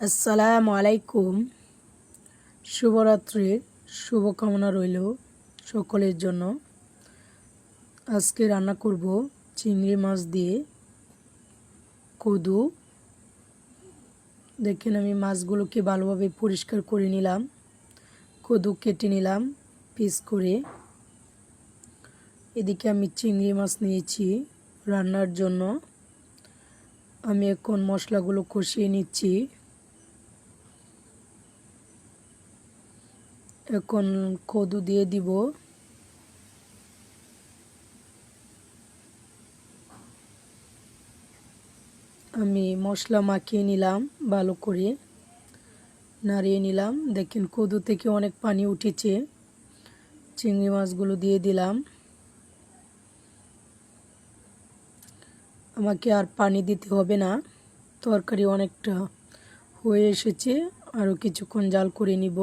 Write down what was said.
আসসালামু আলাইকুম। শুভরাত্রির শুভকামনা রইল সকলের জন্য। আজকে রান্না করব চিংড়ি মাছ দিয়ে কদু। দেখেন আমি মাছগুলোকে ভালোভাবে পরিষ্কার করে নিলাম। কদু কেটে নিলাম পিস করে। এদিকে আমি চিংড়ি মাছ নিয়েছি রান্নার জন্য। আমি এখন মশলাগুলো কষিয়ে নিচ্ছি। এখন কদু দিয়ে দিব। আমি মশলা মাখিয়ে নিলাম ভালো করে, নাড়িয়ে নিলাম। দেখেন কদু থেকে অনেক পানি উঠেছে। চিংড়ি মাছগুলো দিয়ে দিলাম। আমাকে আর পানি দিতে হবে না। তরকারি অনেকটা হয়ে এসেছে আরও কিছুক্ষণ জাল করে নিব।